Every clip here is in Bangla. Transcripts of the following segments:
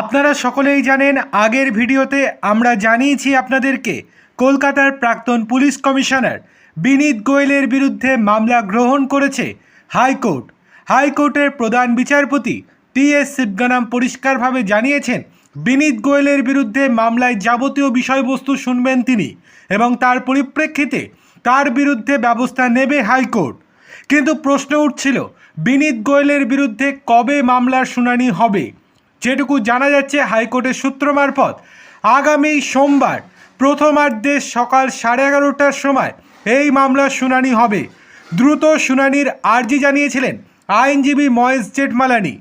আপনারা সকলেই জানেন, আগের ভিডিওতে আমরা জানিয়েছি আপনাদেরকে কলকাতার প্রাক্তন পুলিশ কমিশনার বিনীত গোয়েলের বিরুদ্ধে মামলা গ্রহণ করেছে হাইকোর্ট। হাইকোর্টের প্রধান বিচারপতি টি এস শিবগানাম পরিষ্কারভাবে জানিয়েছেন, বিনীত গোয়েলের বিরুদ্ধে মামলায় যাবতীয় বিষয়বস্তু শুনবেন তিনি এবং তার পরিপ্রেক্ষিতে তার বিরুদ্ধে ব্যবস্থা নেবে হাইকোর্ট। কিন্তু প্রশ্ন উঠছিল, বিনীত গোয়েলের বিরুদ্ধে কবে মামলার শুনানি হবে? যেটুকু জানা যাচ্ছে হাইকোর্টের সূত্র মারফত। আগামী সোমবার প্রথমার্ধে সকাল সাড়ে এগারোটার সময় এই মামলার শুনানি হবে। দ্রুত শুনানির আর্জি জানিয়েছিলেন আইনজীবী ময়েস জেঠমালানি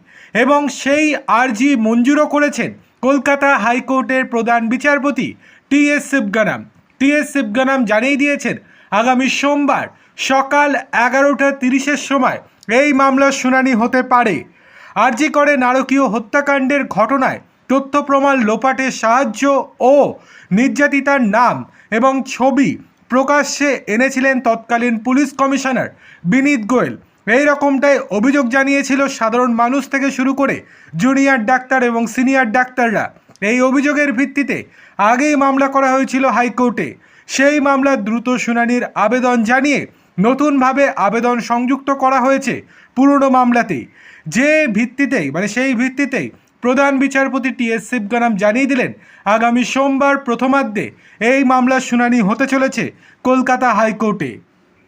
এবং সেই আর্জি মঞ্জুরও করেছেন কলকাতা হাইকোর্টের প্রধান বিচারপতি T S Sivagnanam. T S Sivagnanam জানিয়ে দিয়েছেন, আগামী সোমবার সকাল এগারোটা তিরিশের সময় এই মামলার শুনানি হতে পারে। আরজি করে নারকীয় হত্যাকাণ্ডের ঘটনায় তথ্য প্রমাণ লোপাটে সাহায্য ও নির্যাতিতার নাম এবং ছবি প্রকাশ্যে এনেছিলেন তৎকালীন পুলিশ কমিশনার বিনীত গোয়েল। এই রকমটাই অভিযোগ জানিয়েছিল সাধারণ মানুষ থেকে শুরু করে জুনিয়র ডাক্তার এবং সিনিয়র ডাক্তাররা। এই অভিযোগের ভিত্তিতে আগেই মামলা করা হয়েছিল হাইকোর্টে। সেই মামলার দ্রুত শুনানির আবেদন জানিয়ে নতুনভাবে আবেদন সংযুক্ত করা হয়েছে পুরনো মামলাতেই যে ভিত্তিতেই মানে সেই ভিত্তিতেই প্রধান বিচারপতি টি এস শিবগানাম জানিয়ে দিলেন, আগামী সোমবার প্রথমার্ধে এই মামলার শুনানি হতে চলেছে কলকাতা হাইকোর্টে।